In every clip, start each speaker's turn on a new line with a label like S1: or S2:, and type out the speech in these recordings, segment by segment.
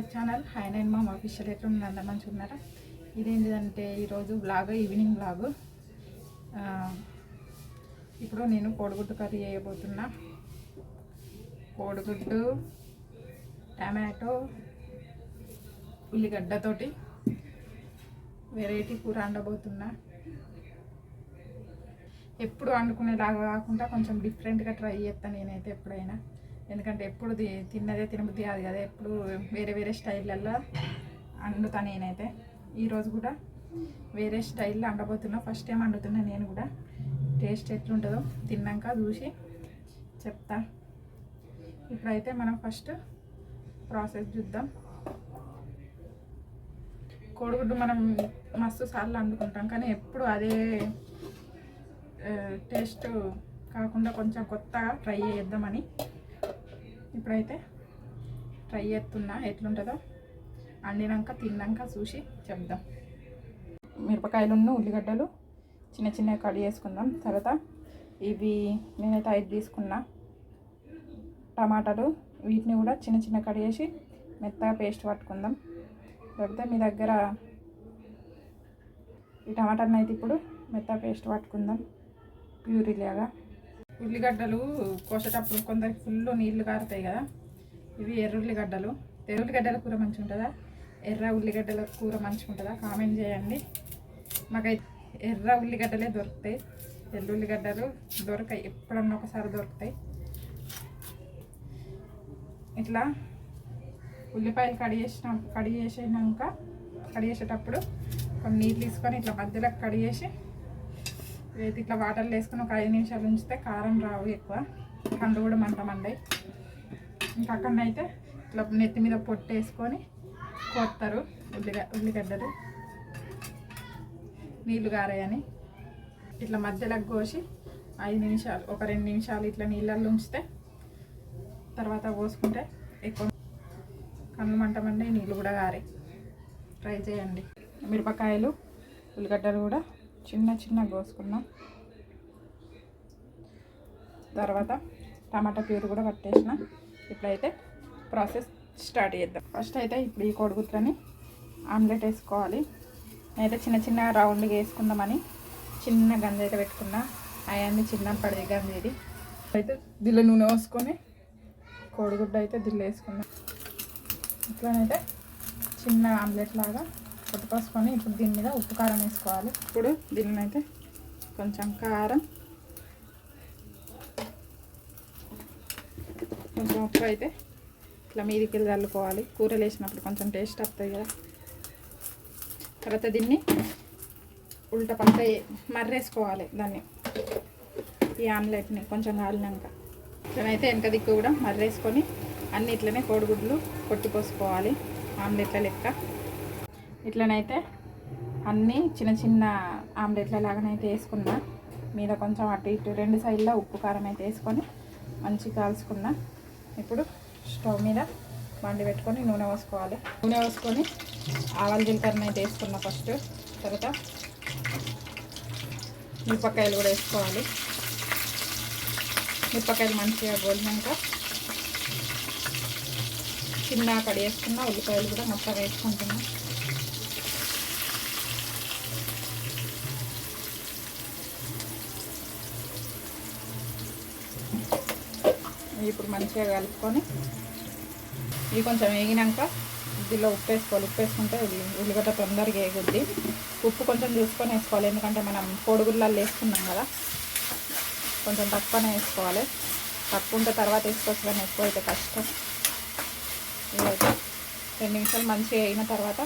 S1: Official ఎక్కడ ఉందండి మంచిగా ఉన్నారా? ఇదేంటిదంటే ఈరోజు బ్లాగ్ ఈవినింగ్ బ్లాగ్ ఇప్పుడు నేను కోడిగుడ్డు కర్రీ చేయబోతున్నా. కోడిగుడ్డు టమాటో ఉల్లిగడ్డతోటి వెరైటీ కూర వండబోతున్నా. ఎప్పుడు వండుకునేలాగా కాకుండా కొంచెం డిఫరెంట్గా ట్రై చేస్తాను నేనైతే ఎప్పుడైనా. ఎందుకంటే ఎప్పుడు తి- తిన్నదే తినబుద్ధి కాదు కదా ఎప్పుడు వేరే వేరే స్టైళ్ళల్లో వండుతాను నేనైతే. ఈరోజు కూడా వేరే స్టైల్లో వండబోతున్నా. ఫస్ట్ టైం వండుతున్నా నేను కూడా. టేస్ట్ ఎట్లుంటుందో తిన్నాక చూసి చెప్తా. ఇప్పుడైతే మనం ఫస్ట్ ప్రాసెస్ చూద్దాం. కోడిగుడ్డు మనం మస్తు సార్లు వండుకుంటాం కానీ ఎప్పుడు అదే టేస్ట్ కాకుండా కొంచెం కొత్తగా ట్రై చేద్దామని ఇప్పుడైతే ట్రై చేస్తున్నా ఎట్లుంటుందో. వండినాక తిన్నాక చూసి చెప్దాం. మిరపకాయలున్న ఉల్లిగడ్డలు చిన్న చిన్న కట్ చేసుకుందాం. తర్వాత ఇవి నేనైతే ఐదు తీసుకున్నా. టమాటాలు వీటిని కూడా చిన్న చిన్న కట్ చేసి మెత్తగా పేస్ట్ పట్టుకుందాం. లేకపోతే మీ దగ్గర ఈ టమాటాలను అయితే ఇప్పుడు మెత్త పేస్ట్ పట్టుకుందాం. ప్యూరిలాగా. ఉల్లిగడ్డలు కోసేటప్పుడు కొందరికి ఫుల్ నీళ్ళు కారుతాయి కదా. ఇవి ఎర్ర ఉల్లిగడ్డలు. ఎర్ర ఉల్లిగడ్డల కూర మంచిగా ఉంటుందా? ఎర్ర ఉల్లిగడ్డల కూర మంచిగా ఉంటుందా? కామెంట్ చేయండి. మాకైతే ఎర్ర ఉల్లిగడ్డలే దొరుకుతాయి. ఎర్ర ఉల్లిగడ్డలు దొరకాయి ఎప్పుడన్నా ఒకసారి దొరుకుతాయి. ఇట్లా ఉల్లిపాయలు కడిగేసిన కడిగేసినాక కడిగేసేటప్పుడు కొన్ని నీళ్ళు తీసుకొని ఇట్లా మధ్యలో కడిగేసి ఇట్లా వాటర్లో వేసుకొని ఒక ఐదు నిమిషాలు ఉంచితే కారం రావు ఎక్కువ. కండు కూడా మంట మండాయి ఇంకా అక్కడనైతే ఇట్లా నెత్తి మీద పొట్టు వేసుకొని కోస్తారు ఉల్లిగ ఉల్లిగడ్డలు. నీళ్ళు గారాయని. ఇట్లా మధ్యలో కోసి ఐదు నిమిషాలు ఒక రెండు నిమిషాలు ఇట్లా నీళ్ళల్లో ఉంచితే తర్వాత పోసుకుంటే ఎక్కువ కన్ను మంట నీళ్ళు కూడా గారాయి. ట్రై చేయండి. మిరపకాయలు ఉల్లిగడ్డలు కూడా చిన్న చిన్న కోసుకున్నాం. తర్వాత టమాటా ప్యూర్ కూడా పట్టేసిన. ఇప్పుడైతే ప్రాసెస్ స్టార్ట్ చేద్దాం. ఫస్ట్ అయితే ఇప్పుడు ఈ కోడిగుడ్లని ఆమ్లెట్ వేసుకోవాలి. నేనైతే చిన్న చిన్న రౌండ్గా వేసుకుందామని చిన్న గంజ అయితే పెట్టుకున్నా. అవన్నీ చిన్న పడే గంజ ఇది. అయితే దిల్ల నూనె పోసుకొని కోడిగుడ్డ అయితే దిల్ల వేసుకుందాం. ఇట్లానైతే చిన్న ఆమ్లెట్ లాగా కొట్టుకోసుకొని ఇప్పుడు దీని మీద ఉప్పు కారం వేసుకోవాలి. ఇప్పుడు దీని అయితే కొంచెం కారం కొంచెం ఉప్పు అయితే ఇట్లా మీదికి వెళ్ళి చల్లుకోవాలి. కూరలు వేసినప్పుడు కొంచెం టేస్ట్ వస్తుంది కదా. తర్వాత దీన్ని ఉల్ట పక్క మర్రేసుకోవాలి దాన్ని. ఈ ఆమ్లెట్ని కొంచెం కాలినాక ఇట్లనైతే వెనక దిక్కు కూడా మర్రేసుకొని అన్ని ఇట్లనే కోడిగుడ్లు కొట్టుకోసుకోవాలి. ఆమ్లెట్ల లెక్క. ఇట్లనైతే అన్నీ చిన్న చిన్న ఆమ్లెట్ల లాగానైతే వేసుకున్నా. మీద కొంచెం అటు ఇటు రెండు సైడ్లో ఉప్పు కారం అయితే వేసుకొని మంచిగా కాల్చుకున్నా. ఇప్పుడు స్టవ్ మీద బండి పెట్టుకొని నూనె పోసుకోవాలి. నూనె పోసుకొని ఆవాల జీలకర్ర అయితే వేసుకున్నా ఫస్ట్. తర్వాత మిరపకాయలు కూడా వేసుకోవాలి. మిరపకాయలు మంచిగా గోలినాక చిన్న కడి వేసుకున్న ఉల్లిపాయలు కూడా మొత్తం వేసుకుంటున్నా. ఇప్పుడు మంచిగా కలుపుకొని ఇవి కొంచెం వేగినాక ఇందులో ఉప్పు వేసుకోవాలి. ఉప్పు వేసుకుంటే ఉల్లిగడ్డ తొందరగా వేగుద్ది. ఉప్పు కొంచెం చూసుకొని వేసుకోవాలి. ఎందుకంటే మనం కోడిగుళ్ళల్లో వేసుకున్నాం కదా. కొంచెం తక్కువనే వేసుకోవాలి. తక్కువ ఉంటే తర్వాత వేసుకోవచ్చు కానీ ఎక్కువ అయితే కష్టం. ఇదైతే రెండు నిమిషాలు మంచిగా అయిన తర్వాత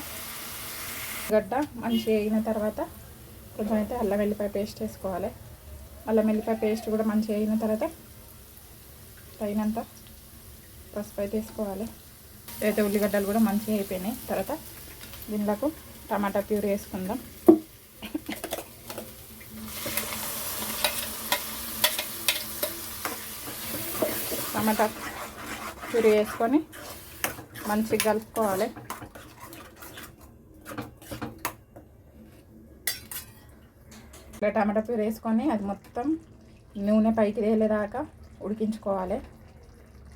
S1: గడ్డ మంచిగా అయిన తర్వాత కొంచెం అయితే అల్లం వెల్లిపాయ పేస్ట్ వేసుకోవాలి. అల్లం వెల్లిపాయ పేస్ట్ కూడా మంచిగా అయిన తర్వాత తగినంత పసుపు అయితే వేసుకోవాలి. అయితే ఉల్లిగడ్డలు కూడా మంచిగా అయిపోయినాయి తర్వాత దీనిలోకి టమాటా ప్యూరీ వేసుకుందాం. టమాటా ప్యూరీ వేసుకొని మంచిగా కలుపుకోవాలి. టమాటా ప్యూరీ వేసుకొని అది మొత్తం నూనె పైకి తేలేదాకా ఉడికించుకోవాలి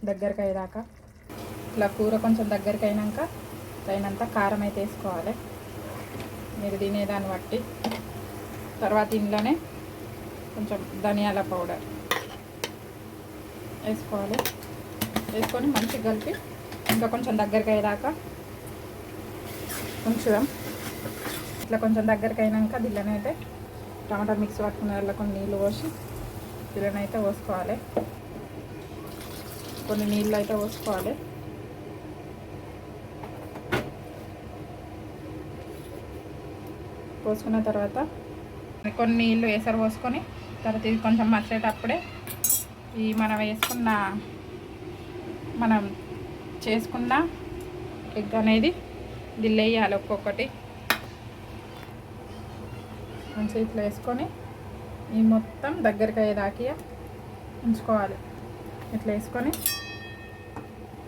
S1: దగ్గరికి అయ్యేదాకా ఇట్లా కూర కొంచెం దగ్గరికి అయినాక తగినంత కారం అయితే వేసుకోవాలి. మీరు తినేదాన్ని బట్టి. తర్వాత ఇంట్లోనే కొంచెం ధనియాల పౌడర్ వేసుకోవాలి. వేసుకొని మంచిగా కలిపి ఇంకా కొంచెం దగ్గరికి అయ్యేదాకా ఉంచుదాం. ఇట్లా కొంచెం దగ్గరికి అయినాక దీళ్ళనైతే టమాటా మిక్స్ పట్టుకున్న దాంట్లో కొన్ని నీళ్ళు పోసి దీనిలోనైతే పోసుకోవాలి. కొన్ని నీళ్ళు అయితే పోసుకోవాలి. పోసుకున్న తర్వాత కొన్ని నీళ్ళు వేసరు పోసుకొని తర్వాత ఇది కొంచెం మరిచేటప్పుడే ఈ మనం వేసుకున్న మనం చేసుకున్న ఎగ్ అనేది దిల్లేయాలి ఒక్కొక్కటి. మంచిగా ఇట్లా వేసుకొని ఈ మొత్తం దగ్గరికి అయ్యేదాకి ఉంచుకోవాలి. ఇట్లా వేసుకొని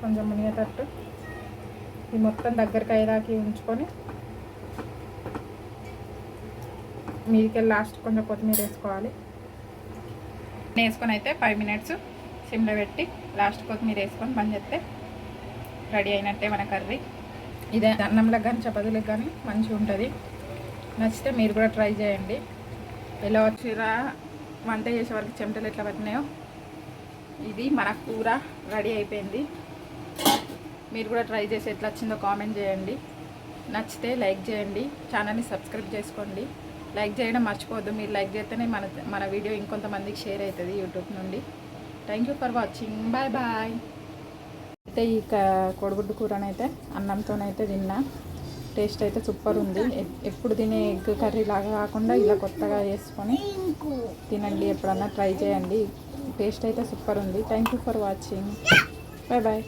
S1: కొంచెం మునిగేటట్టు ఈ మొత్తం దగ్గరికి అయ్యేదాకి ఉంచుకొని మీదికి లాస్ట్ కొంచెం కొత్తిమీర వేసుకోవాలి. వేసుకొని అయితే ఫైవ్ మినిట్స్ సిమ్లో పెట్టి లాస్ట్ కొత్తిమీర వేసుకొని బంద్ చేస్తే రెడీ అయినట్టే మన కర్రీ. ఇదే అన్నంలకు కానీ చపాతీలకు కానీ మంచిగా ఉంటుంది. నచ్చితే మీరు కూడా ట్రై చేయండి. ఎలా వచ్చిరా? వంట చేసే వరకు చెమటలు ఎట్లా పట్టినాయో? ఇది మన కూర రెడీ అయిపోయింది. మీరు కూడా ట్రై చేసి ఎట్లా వచ్చిందో కామెంట్ చేయండి. నచ్చితే లైక్ చేయండి. ఛానల్ని సబ్స్క్రైబ్ చేసుకోండి. లైక్ చేయడం మర్చిపోవద్దు. మీరు లైక్ చేస్తేనే మన మన వీడియో ఇంకొంతమందికి షేర్ అవుతుంది యూట్యూబ్ నుండి. Thank you for watching bye bye అయితే ఈ క- కోడిగుడ్డు కూరనైతే అన్నంతోనైతే తిన్నా. టేస్ట్ అయితే సూపర్ ఉంది. ఎప్పుడు తినే ఎగ్ కర్రీ లాగా కాకుండా ఇలా కొత్తగా చేసుకొని తినండి. ఎప్పుడన్నా ట్రై చేయండి. టేస్ట్ అయితే సూపర్ ఉంది. Thank you for watching. Bye bye